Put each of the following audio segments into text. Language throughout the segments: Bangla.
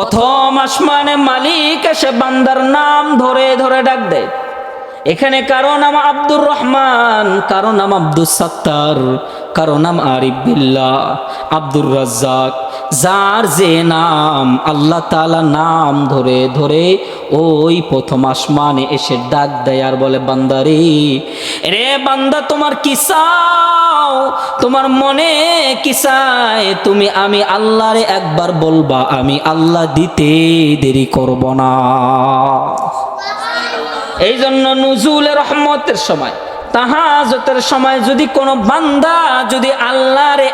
প্রথম আসমানে মালিক এসে বান্দার নাম ধরে ধরে ডাক দেয়। এখানে কারও নাম আব্দুর রহমান, কারও নাম আব্দুল সত্তার। কারও নাম আরিফ বিল্লাহ আব্দুর রাজ্জাক যার যে নাম আল্লাহ তালা নাম ধরে ধরে ওই প্রথম আসমানে এসে ডাক দেয় আর বলে বান্দারে রে বান্দা তোমার কি চাও? তোমার মনে কি চায়? তুমি আমি আল্লাহরে একবার বলবা আমি আল্লাহ দিতে দেরি করব না। এই জন্য নুজুলের রহমতের সময় তাহাজতের সময় যদি কোনো বান্দা যদি আল্লাহরে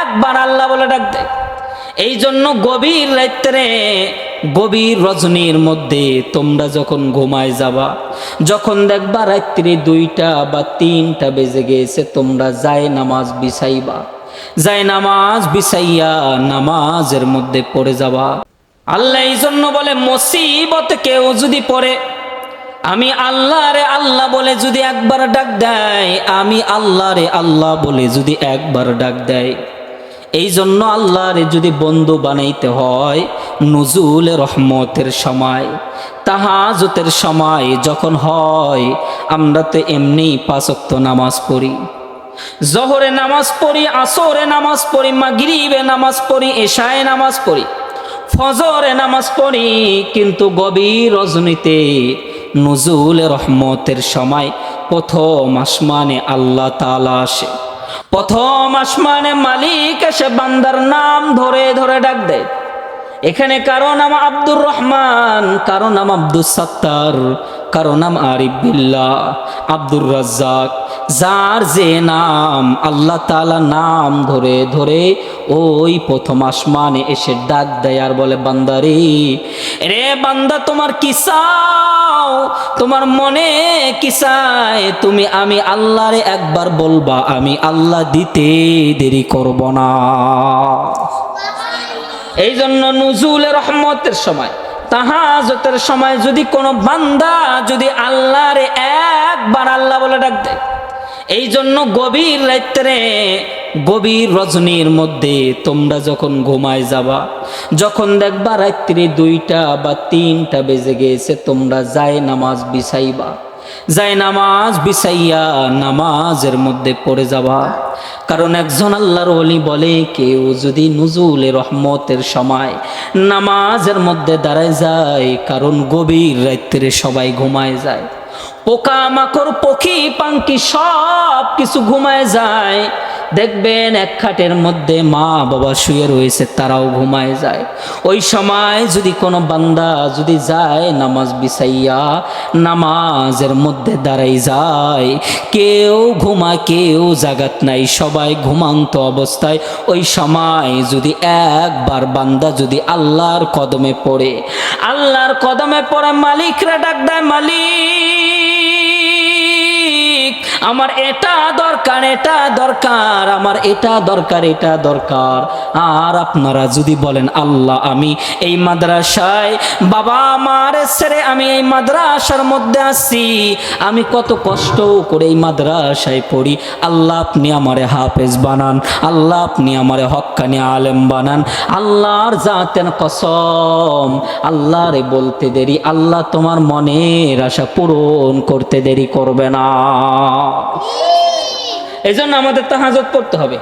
একবার আল্লাহ বলে ডাক দেয়, এই জন্য গভীর রাত্রে গভীর রজনীর মধ্যে তোমরা যখন ঘুমায় যাবা, যখন দেখবা রাত্রি দুইটা বা তিনটা বেজে গেছে, তোমরা যায় নামাজ বিছাইবা। যায় নামাজ বিছাইয়া নামাজের মধ্যে পড়ে যাবা। আল্লাহ এই জন্য বলে, মুসিবত কেউ যদি পড়ে আমি আল্লাহ রে আল্লাহ বলে যদি একবার ডাক দেয়, আমি আল্লাহ রে আল্লাহ বলে যদি একবার ডাক দেয়। এই জন্য আল্লাহরে যদি বন্ধু বানাইতে হয় নজুল রহমতের সময় তাহাজতের সময় যখন হয়, আমরা তো এমনি পাঁচক্ত নামাজ পড়ি। জহরে নামাজ পড়ি, আসরে নামাজ পড়ি, মাগরিবে নামাজ পড়ি, এশায় নামাজ পড়ি, ফজরে নামাজ পড়ি, কিন্তু গভীর রজনীতে নজুল রহমতের সময় প্রথম আসমানে আল্লাহ তালা আসে। প্রথম আসমানে মালিক এসে বান্দার নাম ধরে ধরে ডাক দেয়। এখানে কারও নাম আব্দুর রহমান, কারও নাম আব্দুল সত্তার কারও নাম আরিফ বিল্লাহ আব্দুর রাজ্জাক যার যে নাম আল্লাহ তালা নাম ধরে ধরে ওই প্রথম আসমানে এসে ডাক দেয় আর বলে বান্দারে রে বান্দা তোমার কি চাও? তোমার মনে কি চায়? তুমি আমি আল্লাহরে একবার বলবা আমি আল্লাহ দিতে দেরি করব না। এই জন্য নুজুলের রহমতের সময় তাহাজতের সময় যদি কোনো বান্দা যদি আল্লাহরে একবার আল্লাহ বলে ডাক দেয় এই জন্য গভীর রাত্রে গভীর রজনীর মধ্যে তোমরা যখন ঘুমায় যাবা, যখন দেখবা রাত্রি দুইটা বা তিনটা বেজে গেছে, তোমরা যায় নামাজ বিছাইবা। যায় নামাজ বিছাইয়া নামাজের মধ্যে পড়ে যাবা কারণ একজন আল্লাহর অলি বলে, কেউ যদি নুজুলে রহমতের সময় নামাজের মধ্যে দাঁড়ায় যায়, কারণ গভীর রাত্রে সবাই ঘুমায় যায়। পোকা মাকড় পক্ষী, পাঙ্কি সব কিছু ঘুমায় যায়। দেখবেন এক খাটের মধ্যে মা বাবা শুয়ে রয়েছে, তারাও ঘুমায় যায়। ওই সময় যদি কোনো বান্দা যদি যায় নামাজ বিছাইয়া, নামাজের মধ্যে দাঁড়াই যায়, কেউ ঘুমা কেউ জাগাত নাই, সবাই ঘুমান্ত অবস্থায়। ওই সময় যদি একবার বান্দা যদি আল্লাহর কদমে পড়ে, আল্লাহর কদমে পড়ে মালিকরা ডাক দেয়, মালিক! আমার এটা দরকার এটা দরকার, আমার এটা দরকার এটা দরকার। আর আপনারা যদি বলেন, আল্লাহ, আমি এই মাদ্রাসায় বাবা আমার ছেড়ে আমি এই মাদ্রাসার মধ্যে আসছি আমি কত কষ্ট করে এই মাদ্রাসায় পড়ি। আল্লাহ, আপনি আমারে হাফেজ বানান, আল্লাহ, আপনি আমারে হক্কানি আলেম বানান। আল্লাহর জাতেন কসম, আল্লাহরে বলতে দেরি, আল্লাহ তোমার মনের আশা পূরণ করতে দেরি করবে না। এই জন্য আমাদের তাহাজত পড়তে হবে।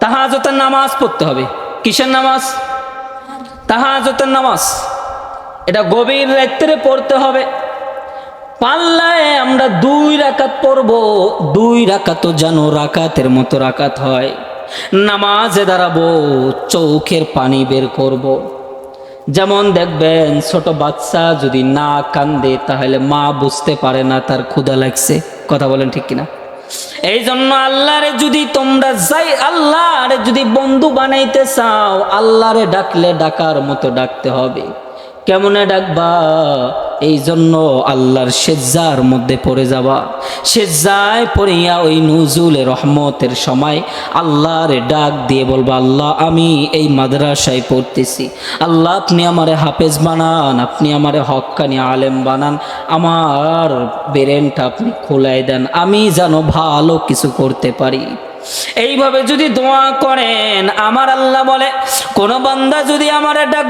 তাহাজতের নামাজ পড়তে হবে। কিসের নামাজ? তাহাজতের নামাজ। এটা গভীর রাত্রে পড়তে হবে। পাল্লায় আমরা দুই রাকাত পড়ব। দুই রাকাতও যেন রাকাতের মতো রাকাত হয়। নামাজে দাঁড়াবো, চৌখের পানি বের করব। যেমন দেখবেন ছোট বাচ্চা যদি না কান্দে, তাহলে মা বুঝতে পারে না তার ক্ষুধা লাগছে। কথা বলেন ঠিক কিনা? এই জন্য আল্লাহরে যদি তোমরা যাই, আল্লাহরে যদি বন্ধু বানাইতে চাও, আল্লাহরে ডাকলে ডাকার মতো ডাকতে হবে। কেমনে ডাকবা? এই জন্য আল্লাহর সেজ্জার মধ্যে পড়ে যাবা। সেজ্জায় পড়িয়া ওই নুজুলে রহমতের সময় আল্লাহরে ডাক দিয়ে বলবা, আল্লাহ, আমি এই মাদ্রাসায় পড়তেছি। আল্লাহ, আপনি আমারে হাফেজ বানান, আপনি আমারে হক্কানি আলেম বানান, আমার বেরেনটা আপনি খোলাই দেন। আমি যেন ভালো কিছু করতে পারি। এইভাবে যদি দোয়া করেন, আমার আল্লাহ বলে, কোন বান্দা যদি আমার ডাক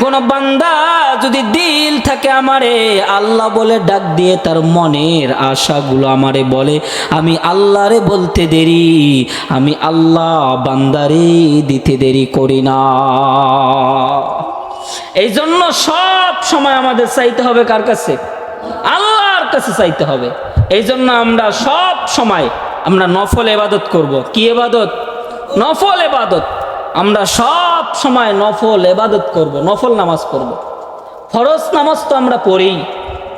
কোন বান্দা যদি দিল থাকে আমারে, আল্লাহ বলে ডাক দিয়ে তার মনের আশাগুলো আমারে বলে, আমি আল্লাহরে বলতে দেরি, আমি আল্লাহ বান্দারে দিতে দেরি করি না। এই জন্য সব সময় আমাদের চাইতে হবে কার কাছে? আল্লাহর কাছে চাইতে হবে। এই জন্য আমরা সব সময় আমরা নফল এবাদত করব। কি এবাদত? নফল এবাদত। আমরা সব সময় নফল এবাদত করব, নফল নামাজ পড়ব। ফরজ নামাজ তো আমরা পড়ি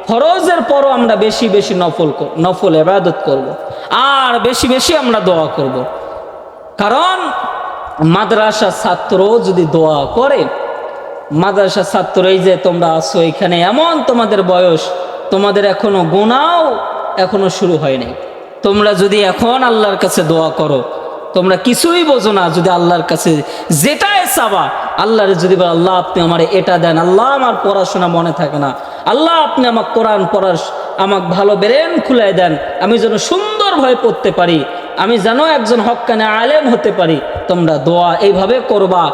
ফরজের পরও আমরা বেশি বেশি নফল নফল এবাদত করব। আর বেশি বেশি আমরা দোয়া করব। কারণ মাদ্রাসা ছাত্র যদি দোয়া করে, মাদ্রাসা ছাত্র এই যে তোমরা আসো এখানে এমন তোমাদের বয়স, তোমাদের এখনও গোনাও এখনও শুরু হয় নাই তোমরা যদি এখন আল্লাহর কাছে দোয়া করো, তোমরা কিছুই বোঝো না যদি আল্লাহর কাছে যেটাই চাবা আল্লাহর যদি আল্লাহ, আপনি আমার এটা দেন, আল্লাহ, আমার পড়াশোনা মনে থাকে না। আল্লাহ, আপনি আমার কোরআন পড়ার, আমাকে ভালো ব্রেন খুলে দেন, আমি যেন সুন্দরভাবে পড়তে পারি, আমি যেন একজন হক্কানে আলেম হতে পারি। তোমরা দোয়া এইভাবে করবা।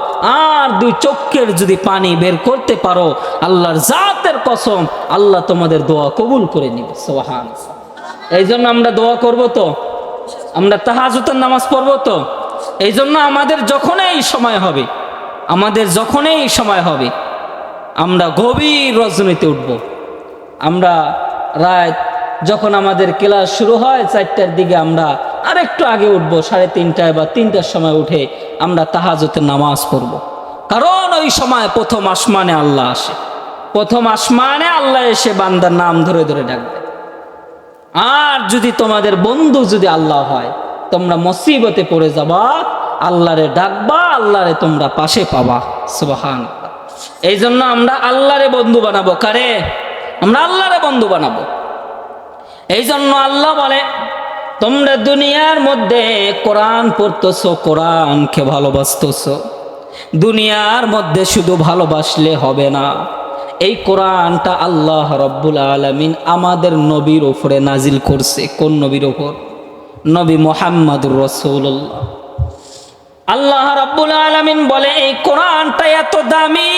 আর দুই চক্ষের যদি পানি বের করতে পারো, আল্লাহর জাতের কসম, আল্লাহ তোমাদের দোয়া কবুল করে নিবে। সোহান এই জন্য আমরা দোয়া করব তো। আমরা তাহাজুতের নামাজ পড়ব তো। এই জন্য আমাদের যখনই সময় হবে, আমাদের যখনই সময় হবে, আমরা গভীর রজনীতে উঠব। আমরা রাত যখন আমাদের ক্লাস শুরু হয়, চারটার দিকে আমরা আরেকটু আগে উঠবো, সাড়ে তিনটায় বা তিনটার সময় উঠে আমরা তাহাজতের নামাজ পড়ব। কারণ ওই সময় প্রথম আসমানে আল্লাহ আসে। প্রথম আসমানে আল্লাহ এসে বান্দার নাম ধরে ধরে ডাকবে। আর যদি তোমাদের বন্ধু যদি আল্লাহ হয়, তোমরা মুসিবতে পড়ে যাবা, আল্লাহরে ডাকবা, আল্লাহরে তোমরা পাশে পাবা। সুবাহান এই জন্য আমরা আল্লাহরে বন্ধু বানাবো কারে? আমরা আল্লাহরে বন্ধু বানাবো। এই জন্য আল্লাহ বলে, তোমরা দুনিয়ার মধ্যে কোরআন পড়তেছো, কোরআনকে ভালোবাসতেছো। দুনিয়ার মধ্যে শুধু ভালোবাসলে হবে না। এই কোরআনটা আল্লাহ রব্বুল আলমিন আমাদের নবীর ওপরে নাজিল করছে। কোন নবীর ওপর নবী মোহাম্মদুর রসুল্লাহ আল্লাহ রাব্বুল আলামিন বলে, এই কোরআনটা এত দামি।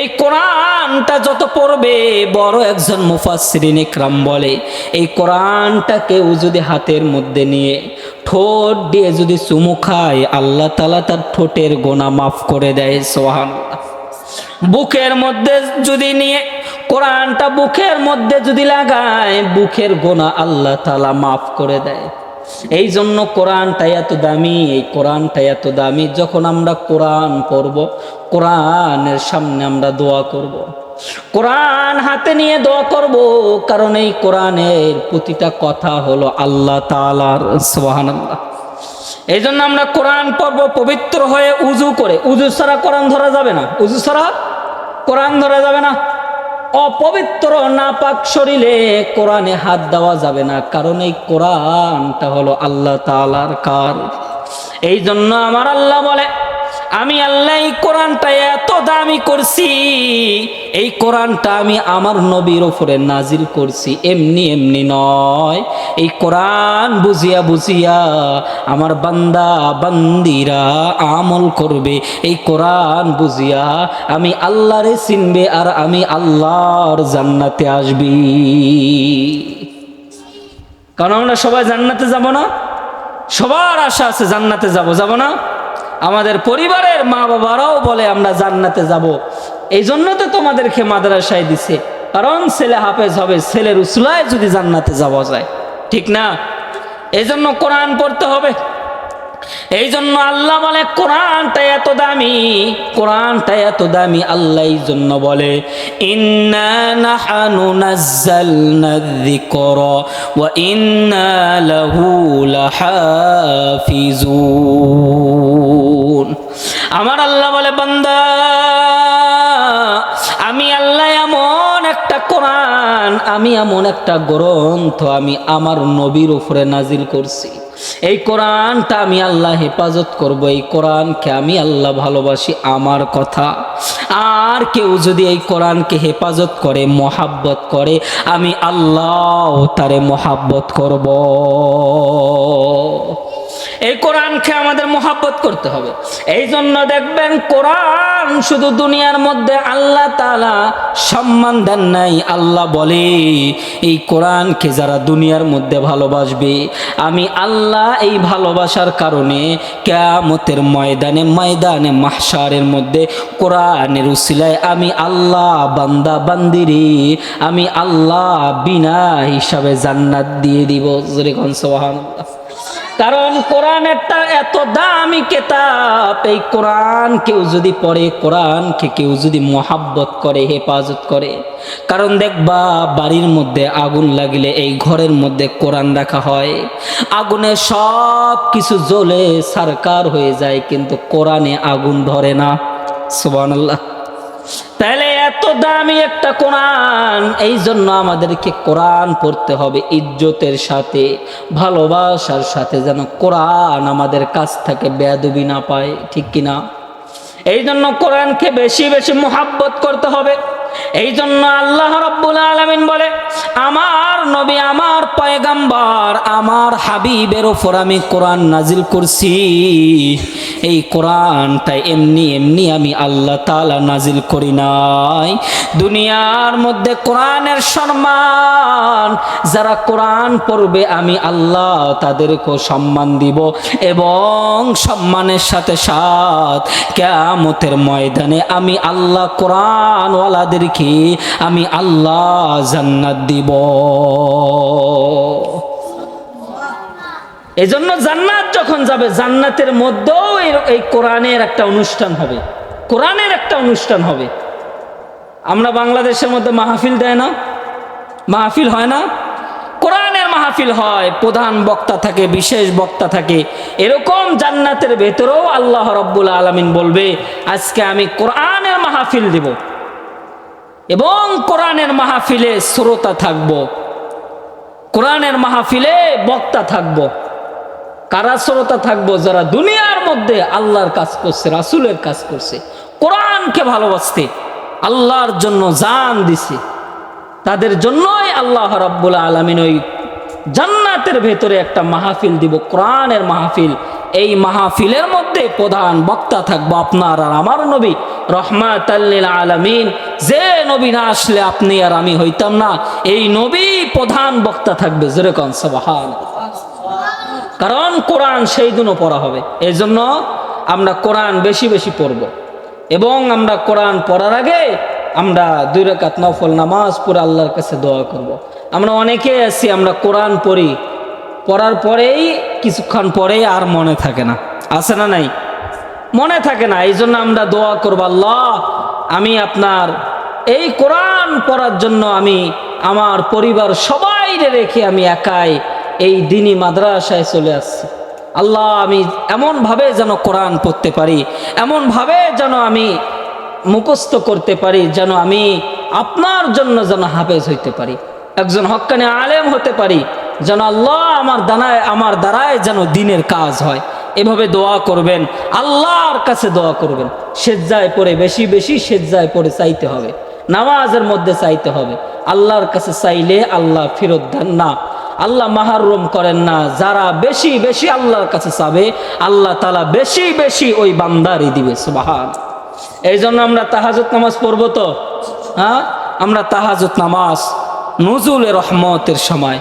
এই কোরআনটা যত পড়বে, বড় একজন মুফাসসিরিন ইকরাম বলে, এই কোরআনটা কেউ যদি হাতের মধ্যে নিয়ে, ঠোঁট দিয়ে যদি চুমু খায়, আল্লাহ তালা তার ঠোঁটের গোনা মাফ করে দেয়। সোহানুল্লাহ বুকের মধ্যে যদি নিয়ে, কোরআনটা বুকের মধ্যে যদি লাগায়, বুকের গোনা আল্লাহ তালা মাফ করে দেয়। এই জন্য কোরআনটা এত দামি, এই কোরআনটা এত দামি, যখন আমরা কোরআন পড়ব, কোরআনের সামনে আমরা দোয়া করব। কোরআন হাতে নিয়ে দোয়া করব, কারণ এই কোরআনের প্রতিটা কথা হলো আল্লাহ তালার সোহান আল্লাহ এই জন্য আমরা কোরআন পর্ব পবিত্র হয়ে উজু করে। উজু ছাড়া কোরআন ধরা যাবে না। উজু ছাড়া কোরআন ধরা যাবে না। অপবিত্র, নাপাক শরীরে কোরআনে হাত দেওয়া যাবে না। কারণ এই কোরআনটা হলো আল্লাহ তালার কার। এই জন্য আমার আল্লাহ বলে আমি আল্লাহ এই কোরআনটা এত দামি করছি, এই কোরআনটা আমি আমার নবীর ওপরে নাজিল করছি। এমনি এমনি নয়, এই কোরআন বুঝিয়া বুঝিয়া আমার বান্দা, বান্দিরা আমল করবে। এই কোরআন বুঝিয়া আমি আল্লাহরে চিনবে আর আমি আল্লাহর জান্নাতে আসবি। কারণ আমরা সবাই জান্নাতে যাব না? সবার আশা আছে জান্নাতে যাব যাব না? আমাদের পরিবারের মা বাবারাও বলে, আমরা জান্নাতে যাব। এই জন্য তো তোমাদেরকে মাদ্রাসায় দিছে। কারণ ছেলে হাফেজ হবে, ছেলের উসলায় যদি জান্নাতে যাওয়া যায়। ঠিক না? এই জন্য কোরআন পড়তে হবে। এই জন্য আল্লাহ বলে, কোরআনটা এত দামি, কোরআনটা এত দামি। আল্লাহ এই জন্য বলে ইন্না লাহু লাহাফিজুন। আমার আল্লাহ বলে, বান্দা, আমি আল্লাহ এমন একটা কোরআন, আমি এমন একটা গ্রন্থ আমি আমার নবীর উপরে নাজিল করছি। এই কোরআনটা আমি আল্লাহ হেফাজত করব, এই কোরআনকে আমি আল্লাহ ভালোবাসি আমার কথা। আর কেউ যদি এই কোরআনকে হেফাজত করে, মহাব্বত করে, আমি আল্লাহ তারে মহাব্বত করব। এই কোরআনকে আমাদের মোহাব্বত করতে হবে এই জন্য দেখবেন কোরআন শুধু দুনিয়ার মধ্যে আল্লাহ তালা সম্মান দেন নাই, আল্লাহ বলে, এই কোরআনকে যারা দুনিয়ার মধ্যে ভালোবাসবে, আমি আল্লাহ এই ভালোবাসার কারণে কেয়ামতের ময়দানে ময়দানে মাহসারের মধ্যে কোরআনের উসিলায় আমি আল্লাহ বান্দা বান্দিরে, আমি আল্লাহ বিনা হিসাবে জান্নাত দিয়ে দিব জোরে কোন সুবহানাল্লাহ। কারণ কোরআন একটা এত দামি কেতাব, এই কোরআন কেউ যদি পড়ে, কোরআনকে কেউ যদি মোহাব্বত করে, হেফাজত করে, কারণ দেখবা বাড়ির মধ্যে আগুন লাগিলে এই ঘরের মধ্যে কোরআন রাখা হয়। আগুনে সব কিছু জ্বলে সারকার হয়ে যায়, কিন্তু কোরআনে আগুন ধরে না। সুবহানাল্লাহ। তাহলে এত দামি একটা কোরআন এই জন্য আমাদেরকে কোরআন পড়তে হবে ইজ্জতের সাথে, ভালোবাসার সাথে, যেন কোরআন আমাদের কাছ থেকে বেয়াদবি না পায়, ঠিক কিনা? এই জন্য কোরআনকে বেশি বেশি মোহাব্বত করতে হবে। এই জন্য আল্লাহ রব্বুল আলমিন বলে, আমার নবী, আমার পয়গাম্বার, আমার হাবিবের ওপর আমি কোরআন নাজিল করছি। এই কোরআনটা এমনি এমনি আমি আল্লাহ তালা নাজিল করি নাই। দুনিয়ার মধ্যে কোরআনের সম্মান, যারা কোরআন পড়বে, আমি আল্লাহ তাদেরকে সম্মান দিব এবং সম্মানের সাথে সাথ কেয়ামতের ময়দানে আমি আল্লাহ কোরআনওয়ালাদেরকে আমি আল্লাহ জান্নাত দিব। এই জন্য জান্নাত যখন যাবে, জান্নাতের মধ্যেও এই কোরআনের একটা অনুষ্ঠান হবে। কোরআনের একটা অনুষ্ঠান হবে। আমরা বাংলাদেশের মধ্যে মাহফিল দেয় না? মাহফিল হয় না? কোরআনের মাহফিল হয়, প্রধান বক্তা থাকে, বিশেষ বক্তা থাকে। এরকম জান্নাতের ভেতরেও আল্লাহ রব্বুল আলমিন বলবে, আজকে আমি কোরআনের মাহফিল দিব। এবং কোরআনের মাহফিলে শ্রোতা থাকব। কোরআনের মাহফিলে বক্তা থাকব। কারা শ্রোতা থাকব? যারা দুনিয়ার মধ্যে আল্লাহর কাজ করছে, রাসুলের কাজ করছে। কোরআনকে ভালোবাসতে, আল্লাহর জন্য জান দিছে। তাদের জন্যই আল্লাহ রাব্বুল আলমিন ওই জান্নাতের ভেতরে একটা মাহফিল দিব। কোরআনের মাহফিল। এই মাহফিলের মধ্যে প্রধান বক্তা থাকব আপনার আর আমার নবী। রহমাত আলমিন, যে নবী না আসলে আপনি আর আমি হইতাম না। এই নবী প্রধান বক্তা থাকবে যেরকম সবাহান কারণ কোরআন সেই দিনও পড়া হবে। এই জন্য আমরা কোরআন বেশি বেশি পড়ব। এবং আমরা কোরআন পড়ার আগে আমরা দুই রেখাত নফল নামাজ পড়ে আল্লাহর কাছে দোয়া করব। আমরা অনেকে আছি, আমরা কোরআন পড়ি। পড়ার পরেই, কিছুক্ষণ পরেই আর মনে থাকে না। আছে না নাই? মনে থাকে না এই জন্য আমরা দোয়া করব, আল্লাহ, আমি আপনার এই কোরআন পড়ার জন্য আমি আমার পরিবার সবাই রেখে আমি একাই এই দিনই মাদ্রাসায় চলে আসছি। আল্লাহ, আমি এমনভাবে যেন কোরআন পড়তে পারি, এমনভাবে যেন আমি মুখস্থ করতে পারি, যেন আমি আপনার জন্য যেন হাফেজ হইতে পারি। একজন হক্কানি আলেম হতে পারি, যেন আল্লাহ আমার দানায়, আমার দ্বারায় যেন দিনের কাজ হয়। এভাবে দোয়া করবেন, আল্লাহর কাছে দোয়া করবেন। সেজ্জায় পড়ে, বেশি বেশি সেজ্জায় পড়ে চাইতে হবে। নামাজের মধ্যে চাইতে হবে। আল্লাহর কাছে চাইলে আল্লাহ ফেরত দেন না। আল্লাহ মাহারুম করেন না। যারা বেশি বেশি আল্লাহর কাছে চাবে, আল্লাহ তালা বেশি বেশি ওই বান্দারই দিবে, সুবাহান। এই জন্য আমরা তাহাজত নামাজ পড়ব তো? হ্যাঁ? আমরা তাহাজত নামাজ নজুলের রহমতের সময়,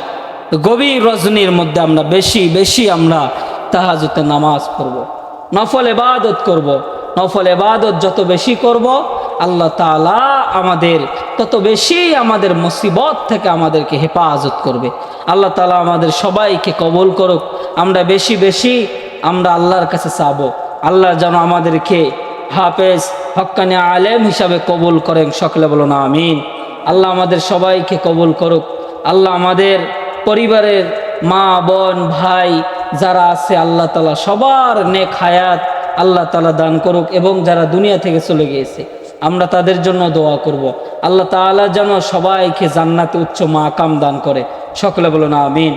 গভীর রজনীর মধ্যে আমরা বেশি বেশি আমরা তাহাজতে নামাজ পড়ব। নফল এবাদত করব। নফল এবাদত যত বেশি করব, আল্লাহ তালা আমাদের তত বেশি আমাদের মুসিবত থেকে আমাদেরকে হেফাজত করবে। আল্লাহ তালা আমাদের সবাইকে কবল করুক। আমরা বেশি বেশি আমরা আল্লাহর কাছে চাব। আল্লাহ যেন আমাদেরকে হাফেজ, হক্কানি আলেম হিসাবে কবুল করেন সকলে বলো না আমিন। আল্লাহ আমাদের সবাইকে কবুল করুক। আল্লাহ আমাদের পরিবারের মা, বোন, ভাই যারা আছে আল্লাহ তালা সবার নেক হায়াত আল্লাহ তালা দান করুক এবং যারা দুনিয়া থেকে চলে গিয়েছে, আমরা তাদের জন্য দোয়া করব। আল্লাহ তালা যেন সবাইকে জান্নাতে উচ্চ মাকাম দান করে সকলে বলুন, আমিন